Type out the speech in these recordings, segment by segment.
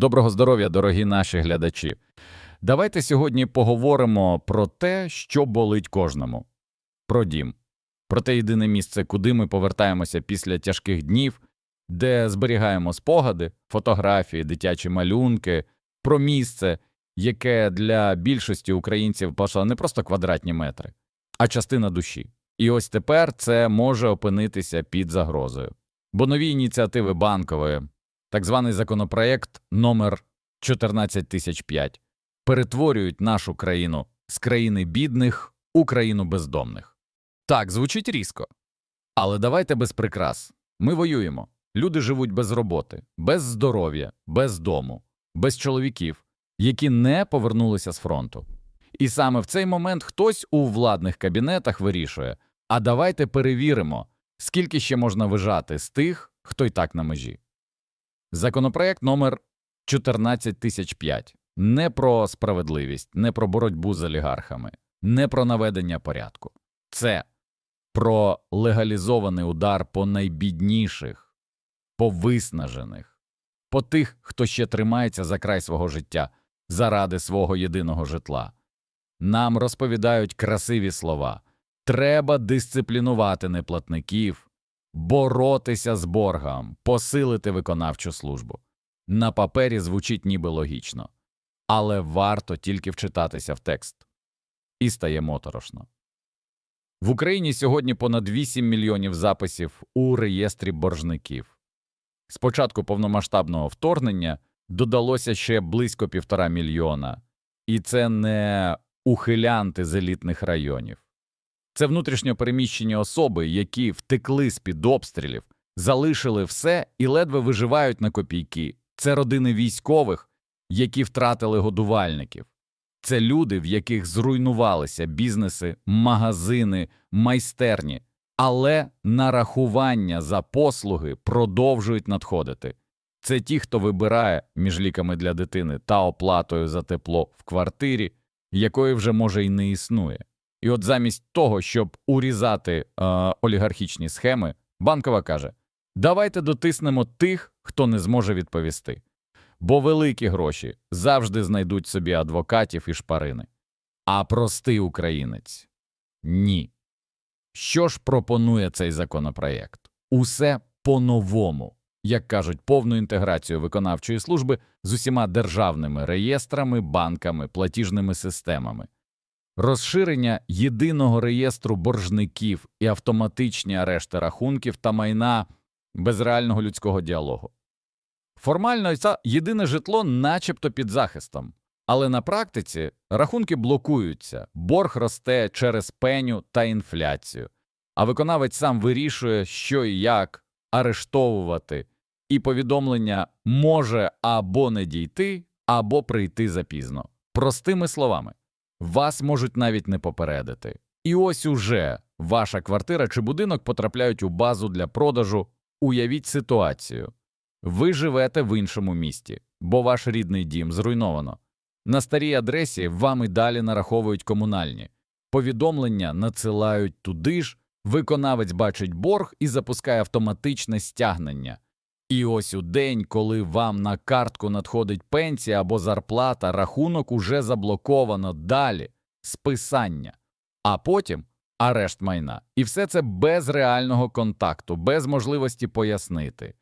Доброго здоров'я, дорогі наші глядачі. Давайте сьогодні поговоримо про те, що болить кожному: про дім, про те єдине місце, куди ми повертаємося після тяжких днів, де зберігаємо спогади, фотографії, дитячі малюнки, про місце, яке для більшості українців пошла не просто квадратні метри, а частина душі. І ось тепер це може опинитися під загрозою. Бо нові ініціативи банкової, так званий законопроєкт номер 14005, перетворюють нашу країну з країни бідних у країну бездомних. Так, звучить різко. Але давайте без прикрас. Ми воюємо. Люди живуть без роботи, без здоров'я, без дому, без чоловіків, які не повернулися з фронту. І саме в цей момент хтось у владних кабінетах вирішує: а давайте перевіримо, скільки ще можна вижати з тих, хто й так на межі. Законопроект номер 14005 не про справедливість, не про боротьбу з олігархами, не про наведення порядку. Це про легалізований удар по найбідніших, по виснажених, по тих, хто ще тримається за край свого життя заради свого єдиного житла. Нам розповідають красиві слова треба дисциплінувати неплатників, боротися з боргом, посилити виконавчу службу. На папері звучить ніби логічно, але варто тільки вчитатися в текст. І стає моторошно. В Україні сьогодні понад 8 мільйонів записів у реєстрі боржників. З початку повномасштабного вторгнення додалося ще близько півтора мільйона, і це не ухилянти з елітних районів. Це внутрішньо переміщені особи, які втекли з-під обстрілів, залишили все і ледве виживають на копійки. Це родини військових, які втратили годувальників. Це люди, в яких зруйнувалися бізнеси, магазини, майстерні, але нарахування за послуги продовжують надходити. Це ті, хто вибирає між ліками для дитини та оплатою за тепло в квартирі, якої вже може й не існує. І от замість того, щоб урізати е, олігархічні схеми, банкова каже: давайте дотиснемо тих, хто не зможе відповісти. Бо великі гроші завжди знайдуть собі адвокатів і шпарини. А простий українець ні. Що ж пропонує цей законопроєкт? Усе по-новому, як кажуть, повну інтеграцію виконавчої служби з усіма державними реєстрами, банками, платіжними системами, розширення єдиного реєстру боржників і автоматичні арешти рахунків та майна без реального людського діалогу. Формально це єдине житло начебто під захистом, але на практиці рахунки блокуються, борг росте через пеню та інфляцію, а виконавець сам вирішує, що і як арештовувати, і повідомлення може або не дійти, або прийти запізно. Простими словами, вас можуть навіть не попередити. І ось уже ваша квартира чи будинок потрапляють у базу для продажу. Уявіть ситуацію. Ви живете в іншому місті, бо ваш рідний дім зруйновано. На старій адресі вам і далі нараховують комунальні. Повідомлення надсилають туди ж, виконавець бачить борг і запускає автоматичне стягнення. І ось у день, коли вам на картку надходить пенсія або зарплата, рахунок уже заблоковано далі списання, а потім арешт майна. І все це без реального контакту, без можливості пояснити.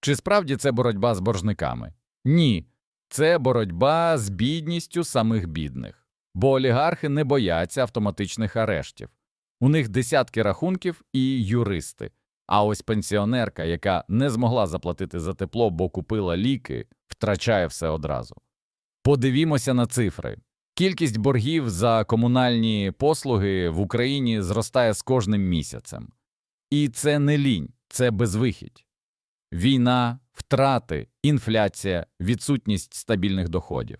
Чи справді це боротьба з боржниками? Ні, це боротьба з бідністю самих бідних, бо олігархи не бояться автоматичних арештів. У них десятки рахунків і юристи. А ось пенсіонерка, яка не змогла заплатити за тепло, бо купила ліки, втрачає все одразу. Подивімося на цифри. Кількість боргів за комунальні послуги в Україні зростає з кожним місяцем. І це не лінь, це безвихідь. Війна, втрати, інфляція, відсутність стабільних доходів.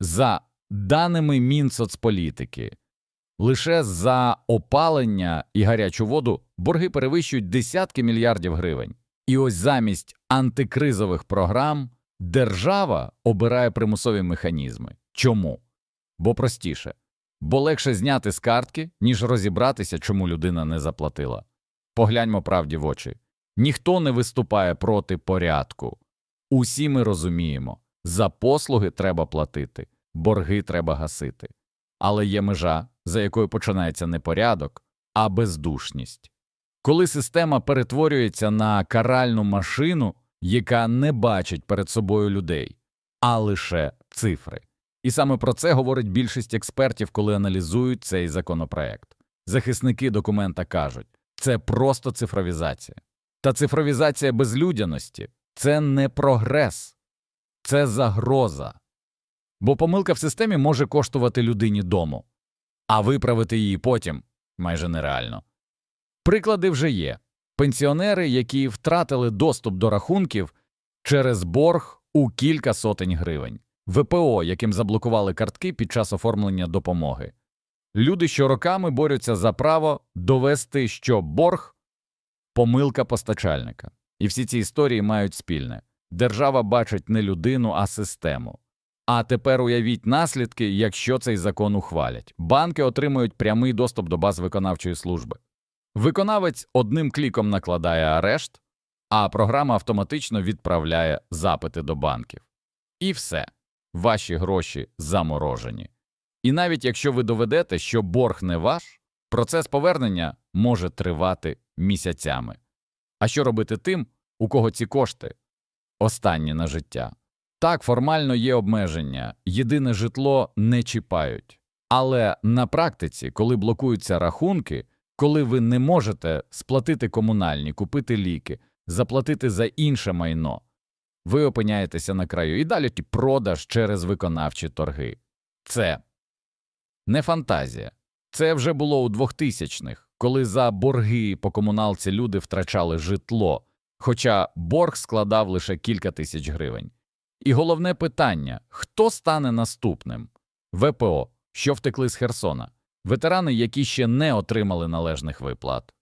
За даними Мінсоцполітики, лише за опалення і гарячу воду борги перевищують десятки мільярдів гривень. І ось замість антикризових програм держава обирає примусові механізми. Чому? Бо простіше, бо легше зняти з картки, ніж розібратися, чому людина не заплатила. Погляньмо правді в очі. Ніхто не виступає проти порядку. Усі ми розуміємо, За послуги треба платити, борги треба гасити. Але є межа, за якою починається не порядок, а бездушність. Коли система перетворюється на каральну машину, яка не бачить перед собою людей, а лише цифри. І саме про це говорить більшість експертів, коли аналізують цей законопроект. Захисники документа кажуть, це просто цифровізація. Та цифровізація безлюдяності це не прогрес, це загроза. Бо помилка в системі може коштувати людині дому, а виправити її потім майже нереально. Приклади вже є пенсіонери, які втратили доступ до рахунків через борг у кілька сотень гривень, ВПО, яким заблокували картки під час оформлення допомоги. Люди, що роками борються за право довести, що борг помилка постачальника. І всі ці історії мають спільне держава бачить не людину, а систему. А тепер уявіть наслідки, якщо цей закон ухвалять. Банки отримують прямий доступ до баз виконавчої служби. Виконавець одним кліком накладає арешт, а програма автоматично відправляє запити до банків. І все, ваші гроші заморожені. І навіть якщо ви доведете, що борг не ваш, процес повернення може тривати місяцями. А що робити тим, у кого ці кошти останні на життя? Так, формально є обмеження, єдине житло не чіпають. Але на практиці, коли блокуються рахунки, коли ви не можете сплатити комунальні, купити ліки, заплатити за інше майно, ви опиняєтеся на краю і далі продаж через виконавчі торги. Це не фантазія. Це вже було у 2000-х, коли за борги по комуналці люди втрачали житло, хоча борг складав лише кілька тисяч гривень. І головне питання хто стане наступним? ВПО, що втекли з Херсона, ветерани, які ще не отримали належних виплат,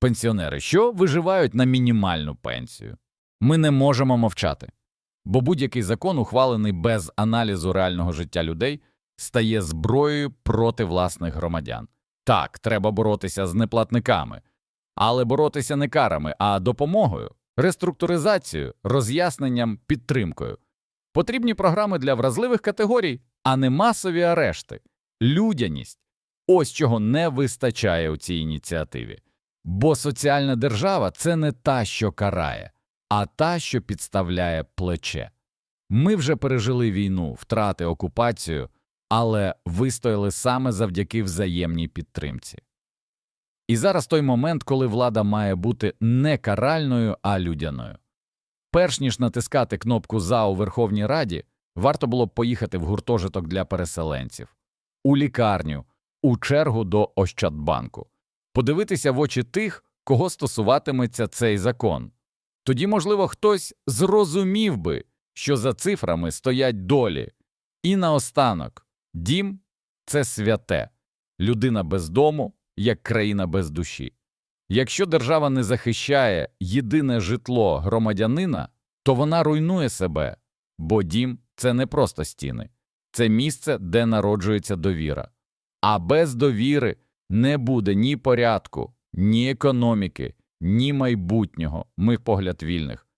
пенсіонери, що виживають на мінімальну пенсію. Ми не можемо мовчати, бо будь-який закон, ухвалений без аналізу реального життя людей, стає зброєю проти власних громадян. Так, треба боротися з неплатниками, але боротися не карами, а допомогою, реструктуризацією, роз'ясненням, підтримкою. Потрібні програми для вразливих категорій, а не масові арешти, людяність. Ось чого не вистачає у цій ініціативі. Бо соціальна держава це не та, що карає, а та, що підставляє плече. Ми вже пережили війну, втрати, окупацію, але вистояли саме завдяки взаємній підтримці. І зараз той момент, коли влада має бути не каральною, а людяною. Перш ніж натискати кнопку за у Верховній Раді, варто було б поїхати в гуртожиток для переселенців, у лікарню, у чергу до Ощадбанку, подивитися в очі тих, кого стосуватиметься цей закон. Тоді, можливо, хтось зрозумів би, що за цифрами стоять долі. І наостанок дім це святе, людина без дому, як країна без душі. Якщо держава не захищає єдине житло громадянина, то вона руйнує себе, бо дім це не просто стіни, це місце, де народжується довіра. А без довіри не буде ні порядку, ні економіки, ні майбутнього, ми погляд вільних.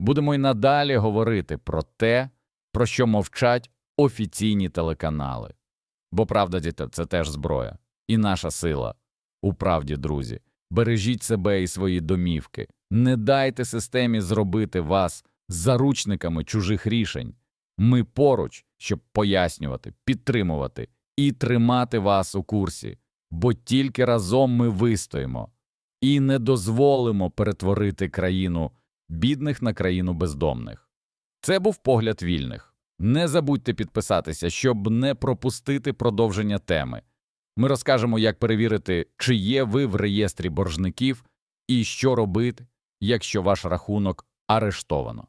Будемо й надалі говорити про те, про що мовчать офіційні телеканали. Бо правда, діти, це теж зброя, і наша сила. У правді, друзі, бережіть себе і свої домівки, не дайте системі зробити вас заручниками чужих рішень. Ми поруч, щоб пояснювати, підтримувати і тримати вас у курсі, бо тільки разом ми вистоїмо і не дозволимо перетворити країну бідних на країну бездомних. Це був погляд вільних. Не забудьте підписатися, щоб не пропустити продовження теми. Ми розкажемо, як перевірити, чи є ви в реєстрі боржників і що робити, якщо ваш рахунок арештовано.